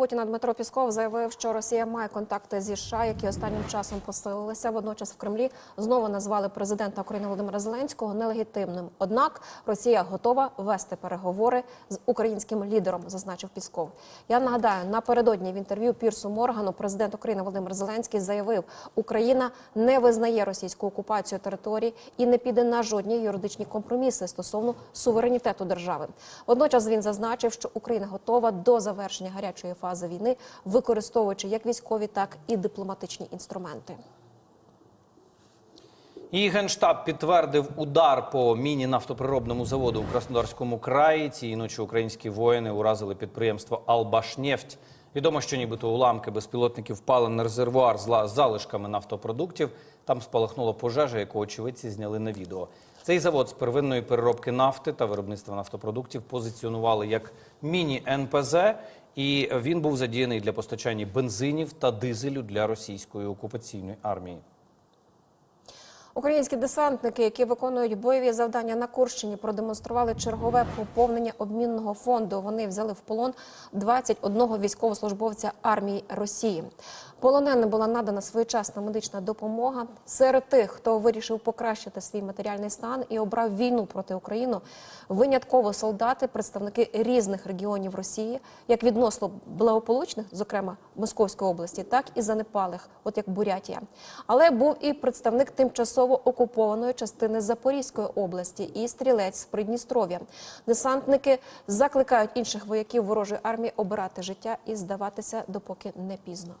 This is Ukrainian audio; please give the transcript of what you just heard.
Путіна Дмитро Пісков заявив, що Росія має контакти зі США, які останнім часом посилилися. Водночас в Кремлі знову назвали президента України Володимира Зеленського нелегітимним. Однак Росія готова вести переговори з українським лідером, зазначив Пісков. Я нагадаю, напередодні в інтерв'ю Пірсу Моргану президент України Володимир Зеленський заявив, Україна не визнає російську окупацію території і не піде на жодні юридичні компроміси стосовно суверенітету держави. Водночас він зазначив, що Україна готова до завершення гарячої фази війни, використовуючи як військові, так і дипломатичні інструменти. І генштаб підтвердив удар по міні-нафтоприробному заводу у Краснодарському краї. Цієї ночі українські воїни уразили підприємство Албашнефть. Відомо, що нібито уламки безпілотників впали на резервуар з залишками нафтопродуктів. Там спалахнула пожежа, яку очевидці зняли на відео. Цей завод з первинної переробки нафти та виробництва нафтопродуктів позиціонували як міні-НПЗ, і він був задіяний для постачання бензинів та дизелю для російської окупаційної армії. Українські десантники, які виконують бойові завдання на Курщині, продемонстрували чергове поповнення обмінного фонду. Вони взяли в полон 21 військовослужбовця армії Росії. Полоненим була надана своєчасна медична допомога. Серед тих, хто вирішив покращити свій матеріальний стан і обрав війну проти України, винятково солдати, представники різних регіонів Росії, як відносно благополучних, зокрема Московської області, так і занепалих, от як Бурятія. Але був і представник тимчасово окупованої частини Запорізької області і стрілець з Придністров'я. Десантники закликають інших вояків ворожої армії обирати життя і здаватися, допоки не пізно.